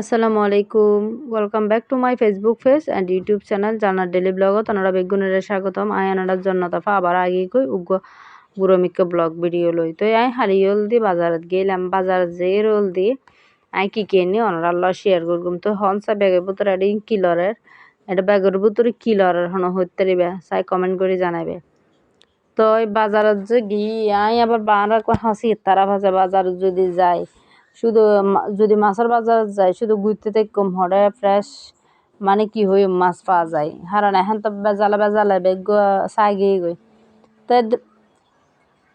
আসসালামু আলাইকুম। Welcome back to my Facebook page and YouTube channel জানার ডেলি ব্লগত ওনারা বেগুনের স্বাগতম। আই আনার জন্য তফা আবার আগে কই, উগ্র গুরমিকে ব্লগ ভিডিও লই। তো আই হারিয়ল দি বাজারত গেলাম, বাজার যে রোল দি আই কি কিনি ওনারা আল্লাহ শেয়ার করগুম। তো হনসা ব্যাগের ভিতরে এটি কিলরের এটা ব্যাগের ভিতরে কিলরের হন হইতে চাই কমেন্ট করে জানাবে তো বাজারত যে গিয়ে আই আবার বানার হাসি, তারা ভাজা বাজার যদি যায় শুধু যদি মাছের বাজার যায়, শুধু ঘুরতে কম হরে ফ্রেশ মানে কি হই মাছ পাওয়া যায়। হারান, এখন তো বেজালে বেজালে বেগ চাই গিয়ে গই।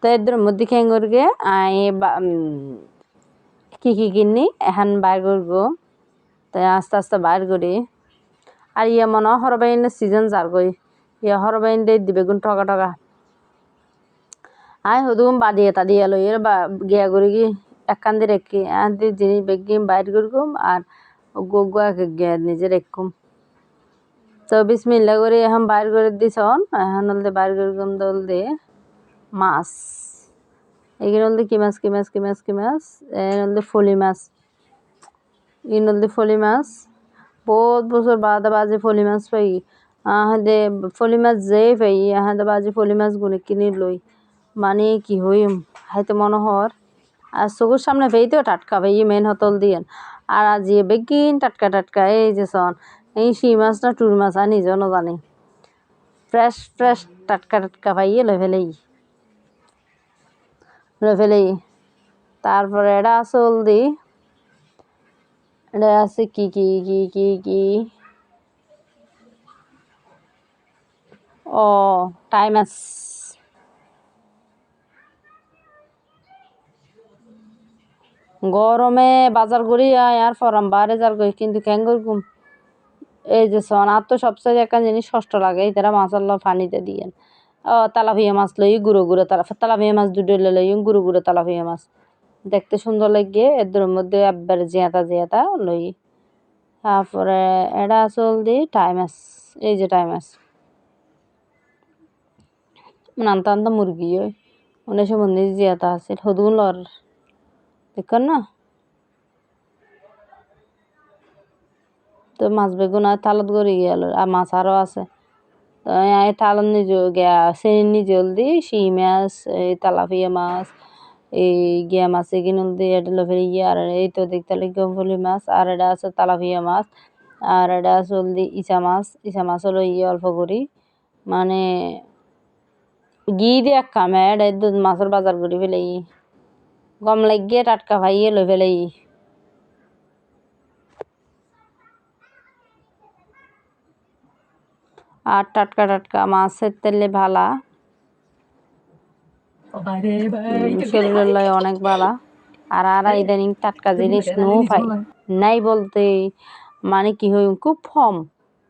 তো এদের মধ্যে খেঙ্গর গে আই কি কি কিনি, এখন বাইর করব তাই আস্তে আস্তে বাইর করি। আর ইয়ে মনে হয় হরবাইনের সিজন যার গই। ইয়ে হরবাইন দিয়ে দিবে গুণ টকা টকা আই হদুম বাদিয়ে তাদিয়ে লই, এর বা গিয়া করি কি একান্দি রেখে আন্দি জিনিস বেগিম বাইর করগুম আর গোগুয়াকে গিয়ে নিজে রেখুম তো বিসমিল্লা করে এখন বাইর করে দিছন এখন হলদে বাইর করগুম দল দিয়ে মাছ। এখানে হলদে কি মাছ কি মাছ কি মাছ কি মাছ? হলদে ফলি মাছ। এখানে হলদে ফলি মাছ। বহুত বছর বাদে বাজে ফলি মাছ পাই। আহাদে ফলি মাছ যে পাই আহাদে বাজে ফলি মাছ গুনে কিনে লই। মানে কি হইম? হাইতে মনে হর আর চকুর সামনে ভেইতেও টাটকা ভেই মেন হতল দিয়েন। আর আজি বেগিন টাটকা টাটকা, এই যে সন এই শি মাছ না টুর মাছ আর নিজেও জানি। ফ্রেশ ফ্রেশ টাটকা টাটকা ভাইয়ে লই ফেলেই। লই ফেলেই। তারপরে এটা আসল দি। এটা আছে কি কি কি কি কি? ও টাইম আছে গরমে বাজার করি আর ফরাম বারে যার গই কিন্তু কেন ঘুম এই যে সন আর তো সবচেয়ে একটা জিনিস কষ্ট লাগে তারা মাছাল্লা পানিতে দিয়েন। ও তালাভিয়া মাছ লই, গুঁড়ো গুঁড়ো তালা তালাভিয়া মাছ দুটো লই গুঁড়ো গুঁড়ো তালাভিয়া মাছ। দেখতে সুন্দর লাগে এদের মধ্যে একবার জিয়াতা জিয়াতা লই। তারপরে এটা আসল দি টাইমাস এই যে টাইমাস নানতা আনতা মুরগি, ওই। অনেক সময় জিয়াতা আছে, হদুন লর। দেখুন না। তো মাছ বেগুন আর থালত গড়ি গেল, আর মাছ আরও আছে। তো এই থালত নিজে গিয়া চেনি নিজে দি, শিঙি মাছ, এই তালাপিয়া মাছ, এই গিয়া মাছ এগিন দি, এটা লফের ইয়ে আর এই তো দেখতে গম্ফলি মাছ, আর এটা আছে তালাপিয়া মাছ, আর এটা আছে দি ইচা মাছ ইচা মাছ হলো ইয়ে অল্প করি। মানে গি দিয়ে এক কামে, এটা মাছের বাজার করি ফেলে। গম লাগিয়ে টাটকা ভাইয়ে লই ফেলাই আর টাটকা টাটকা মাছের তেলে ভালা। শরীরের অনেক ভালা। আর আর ইদানিং টাটকা জিনিস নো পাই নাই বলতে মানে কি হই খুব কম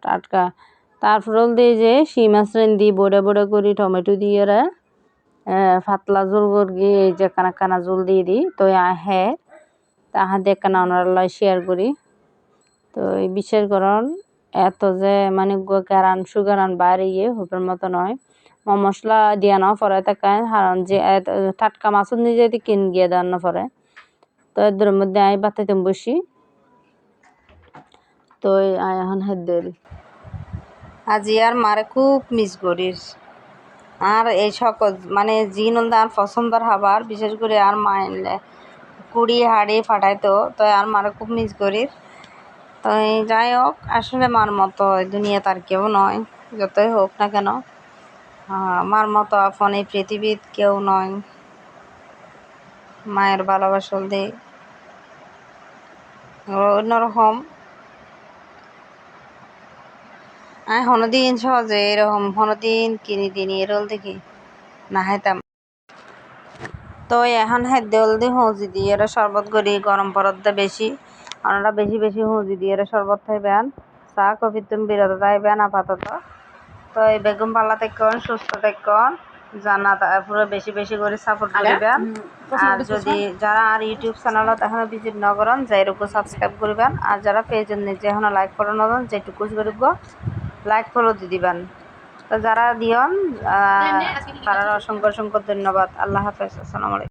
টাটকা। তারপর দিয়ে যে শিম মাছ দি বড়ে বড়ে করি টমেটো দিয়ে ফাতলা জোল করি এই যে কানা কানা জোল দিয়ে দিই, তো আহে তাহা দিয়ে কানা ওনার শেয়ার করি। তো এই বিশ্বাস করুন এত যে মানে গারান, সুগারান বাইরে গিয়ে হুপের মতো নয়। মশলা দিয়া না পরে তাকে হারণ যে টাটকা মাছত নিজে কিন গিয়ে দেওয়ার না পরে। তো এদের মধ্যে আই বাতাইতে বসি। তো এখন হেদ আজি আর মারে খুব মিস করিস। আর এই সকল মানে জিন আর পছন্দর খাবার, বিশেষ করে আর মাইলে কুড়ি হাড়ি ফাটাইতো, তো আর মারা খুব মিস করি। তো যাই হোক, আসলে মার মতো দুনিয়া তার কেউ নয়, যতই হোক না কেন। মার মতো আপন এই পৃথিবীর কেউ নয়। মায়ের ভালোবাসল দিয়ে অন্যরকম আমি হনদিন সহজে এরকম হনদিন কিনি দিন এরল দেখি। না হাইতাম। তো এখন খাদ্য হলদি হুঁজি দিয়ে এরা শরবত করি গরম পরতে বেশি। ওনারা বেশি বেশি হুঁজি দিয়ে এরা শরবত খাইবেন। চা কফি তুমি বিরত থাকবেন আপাতত। তো এই বেগুন পাল্লা থেকে সুস্থ থাকুন জানা পুরো বেশি বেশি করে সাপোর্ট করবেন। আর যদি যারা আর ইউটিউব চ্যানেলত এখনও ভিজিট ন করেন যাইরকম সাবস্ক্রাইব করবেন। আর যারা পেজের নিজে এখনও লাইক করে নবেন যেটুকু করব লাইক ফলো দিয়ে দিবেন। তো যারা দিয়ন তারা অসংখ্য অসংখ্য ধন্যবাদ। আল্লাহ হাফেজ আসসালামু আলাইকুম।